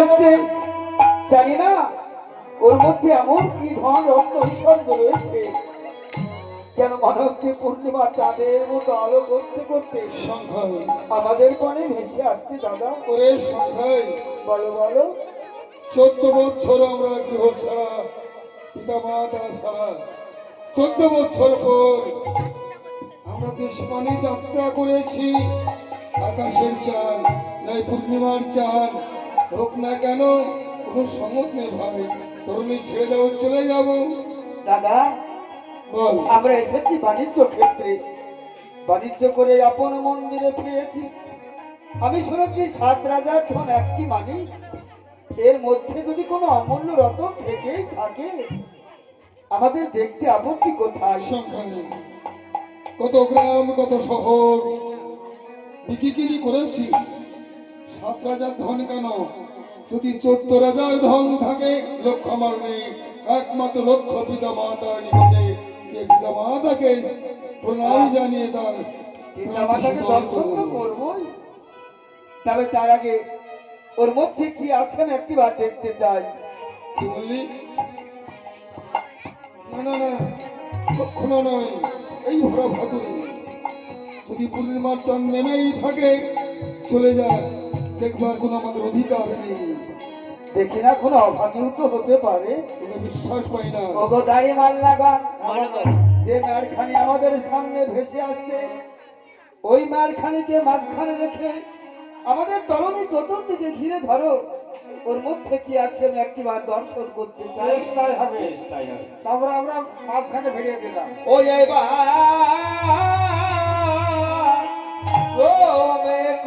আসছে। জানি না ওর মধ্যে এমন কি ধন রক্ত ঐশ্বর্য রয়েছে যেন মনে হচ্ছে পূর্ণিমা চাঁদের মতো আলো করতে করতে সংখ্যায় আমাদের কোণে ভেসে আসছে দাদা। ওরে সংখ্যায় বলো বলো। চোদ্দ বছর আমরা গৃহ ছাড়া পিতা মাতা ছাড়া চোদ্দ বছর পর আমরা দেশপানে যাত্রা করেছি আকাশের চাঁদ নাই পূর্ণিমার চাঁদ হোক না কেন কোনো সমত নেই ভাই তরুণী ছেড়ে যাও চলে যাব। দাদা বল। আমরা এসেছি বাণিজ্য ক্ষেত্রে। বাণিজ্য করে আপন মন্দিরে ফিরেছি। আমি শুনেছি সাত রাজার ধন একটি মানি। এর মধ্যে যদি কোনো অমূল্য রতন থেকেই থাকে আমাদের দেখতে আপত্তি কোথায়? সংখ্যা নেই কত গ্রাম কত শহর। বিকিকিনি করেছি? সাত রাজার ধন কেন? যদি চোদ্দ রাজার ধন থাকে লক্ষ্য নেই একমাত্র লক্ষ্য পিতা মাতার নিকটে। কে পিতা মাতাকে প্রণাম জানিয়ে তার পিতামাতাকে দর্শন তো করবই। তবে তার আগে ওর মধ্যে কি আছে আমি একটিবার দেখতে চাই। কি বললি? না না না কখনো নয়। এই ভরা ভাদুরে যদি পূর্ণিমার চাঁদ নেমেই থাকে চলে যায়। দেখবার কোনো আমাদের অধিকার নেই। দেখি না কোনো অভাগীও তো হতে পারে। কোনো বিশ্বাস পাই না। ওগো দাড়ি মাল্লাগণ যে মারখানি আমাদের সামনে ভেসে আসছে ওই মারখানিকে মাঝখানে রেখে আমাদের তরুণী চতুর্দিকে ঘিরে ধরো। ওর মধ্যে কি আছে আমি একটিবার দর্শন করতে চাই। হবে। তারপরে আমরা মাঝখানে ভিড়িয়ে দিলাম ও এবার ন্যাড়ের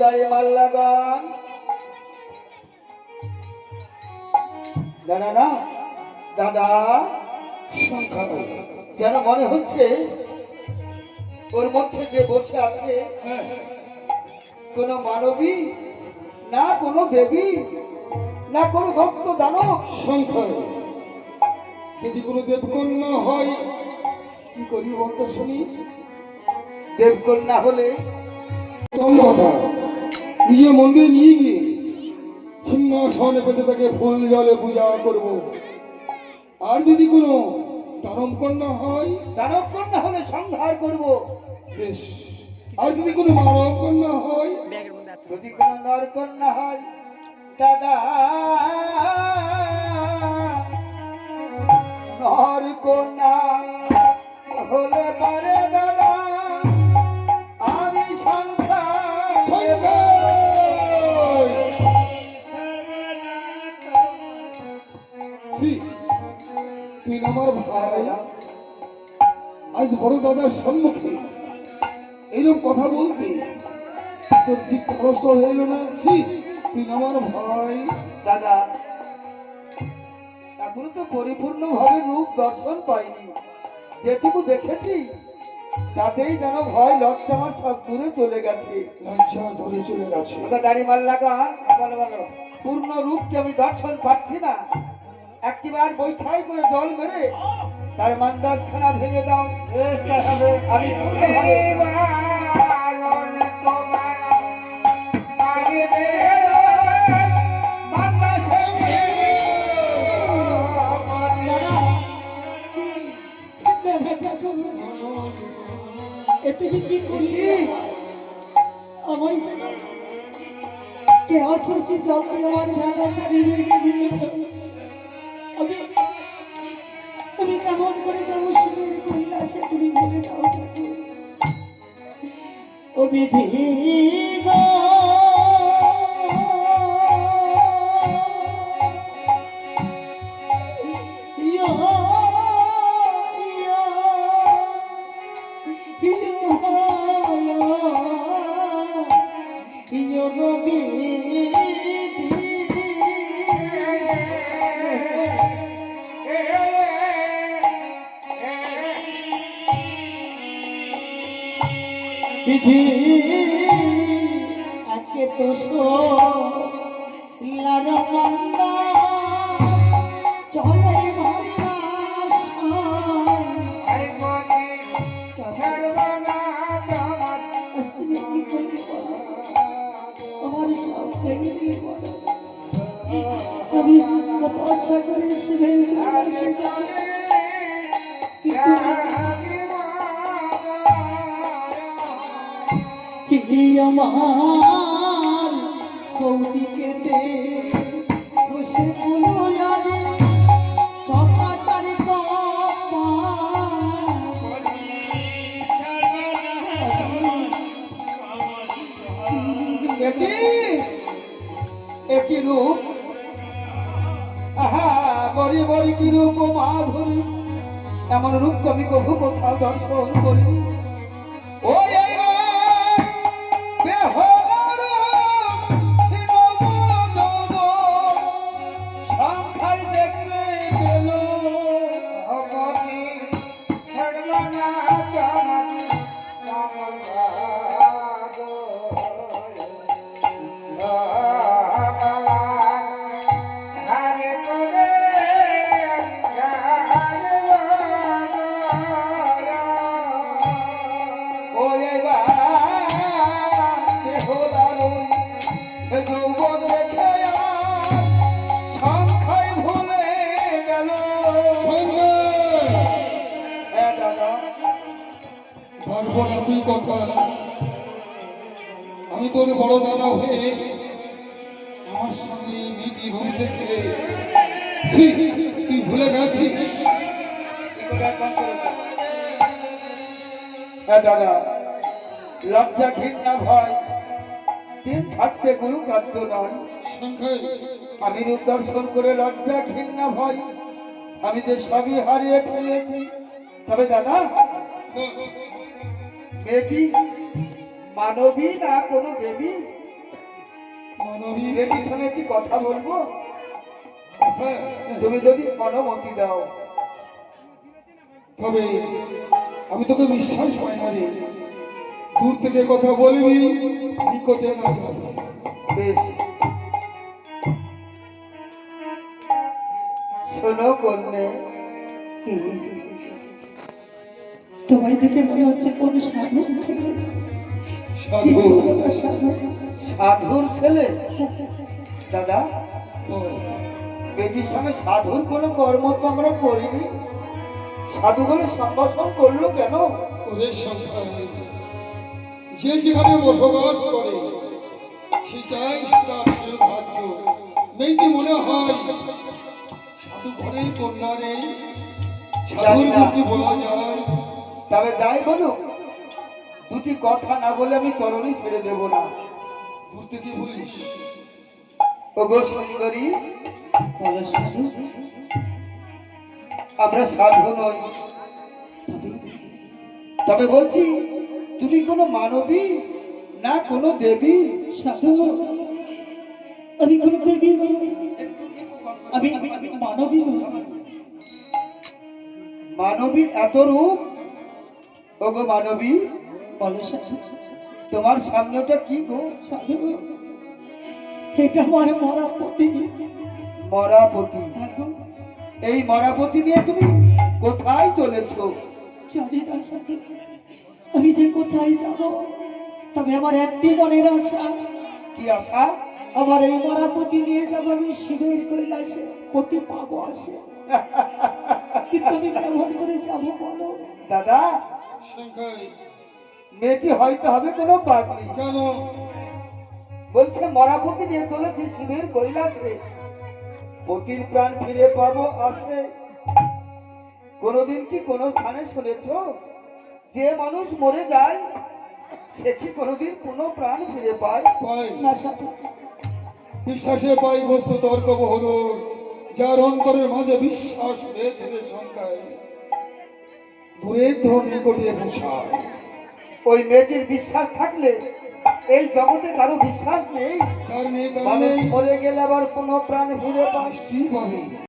দাঁড়িয়ে মাল্লাগান না না দাদা সংখ্যা যেন মনে হচ্ছে ওর মধ্যে যে বসে আছে হ্যাঁ। কোনো মানবী না কোনো দেবী না কোনো দত্ত দানব। সংখ্যা যদি কোনো দেবকন্যা হয় কি করি বলতো শুনি? দেবকন্যা হলে প্রথম কথা নিজে মন্দিরে নিয়ে গিয়ে সিংহাসনে পেতে তাকে ফুল জলে পূজা করব। আর যদি কোনো তারম কন্যা হয় দানব কন্যা হলে সংহার করব। বেশ। আর যদি কোনো মানব কন্যা হয় যদি কোনো নর কন্যা হয় দাদা নর কন্যা হলে পারে দাদা সম্মুখে। এইরকম কথা বলতে তোর নষ্ট হয়ে এলো না? ছি তুই আমার ভাই। দাদা এখনও তো পরিপূর্ণ ভাবে রূপ দর্শন পাইনি। যেটুকু দেখেছি তাতেই যেন ভয় লজ্জা আমার সব দূরে চলে গেছে। লজ্জা ধরে চলে গেছে। ওকে দাড়ি পূর্ণ রূপকে আমি দর্শন পাচ্ছি না। একটিবার বৈঠাই করে জল মেরে তার মান্দাস খানা ভেঙে দাও। আমি কি আমায় কে আসছি জল আমার বাড়ি ভেঙে কেমন করে যাব শিবের কৈলাসে তুমি বলে দাও। ও বিধি গো। বিধি একে আমার সৌদিকে দে বসে বলো আজ? একই? রূপ? আহা বরি বরি কি রূপ, মাধুরী? এমন রূপ কবি কভু কোথাও দর্শন করি তুই কথা। আমি তোর বড় দাদা হয়ে আমার সঙ্গে মিটি রূপ দেখে তুই ভুলে গেছিস? হ্যাঁ দাদা। লজ্জা ঘৃণা ভয় তিন থাকতে গুরু কার্য নয়। আমি দর্শন করে লজ্জা ঘৃণা ভয় আমি যে সবই হারিয়ে ফেলেছি। তবে দাদা মেয়েটি মানবী না কোনো দেবী? মানবী। মেয়েটির সঙ্গে কি কথা বলব? তুমি যদি অনুমতি দাও। তবে আমি তোকে বিশ্বাস পাই না রে। দূর থেকে কথা বলবি নিকটে না বেশ। শোনো কন্যে। কি? তোমায় দেখে মনে হচ্ছে কোন সাধু? সাধুর? ছেলে? দাদা বেটির সঙ্গে সাধুর কোনো কর্ম তো আমরা করিনি। সাধু বলে সম্ভাষণ করল কেন? ওরে যে যেখানে বসবাস করে সেটাই তার সৌভাগ্য নেই কি মনে হয় সাধু ঘরের কন্যা রে সাধুর বলা যায়। তবে যাই বলুক দুটি কথা না বলে আমি তরণী ছেড়ে দেব না। দূর থেকে বলিস? ও গো সুন্দরী আমরা সাধু নই। তবে? বলছি তুমি কোনো মানবী না কোনো দেবী? সাধু? আমি কোনো দেবী। আমি মানবী। মানবীর এত রূপ ও গো মানবী বলো তোমার সামনেটা কি গো? সাধু এটা আমার মরা পতি মরাপতি? এখন এই মরাপতি নিয়ে তুমি কোথায় চলেছো? জানি না সাধু আমি যে কোথায় যাব তবে আমার একটি মনের আশা। কি আশা? আমার এই মরাপতি নিয়ে যাব আমি শিবের কৈলাসে পতি পাবো আসে। কিন্তু আমি কেমন করে যাব বলো? দাদা সংখ্যায়। মেয়েটি হয়তো হবে কোনো পাগলি। কেন? বলছে মরাপতি নিয়ে চলেছে শিবের কৈলাসে। পতির প্রাণ ফিরে পাবো আসে কোনোদিন কি কোনো স্থানে শুনেছ? যে মানুষ মরে যায় সে কি কোনোদিন কোনো প্রাণ ফিরে পায়? না বিশ্বাসে পাই বস্তু তর্ক বহুদূর। যার অন্তরের মাঝে বিশ্বাস রয়েছে রে সংখ্যায়। দূরের ধর নিকটে বসায়। ওই মেয়েটির বিশ্বাস থাকলে এই জগতে কারও বিশ্বাস নেই? মরে গেলে আবার কোনো প্রাণ ফিরে পাবে।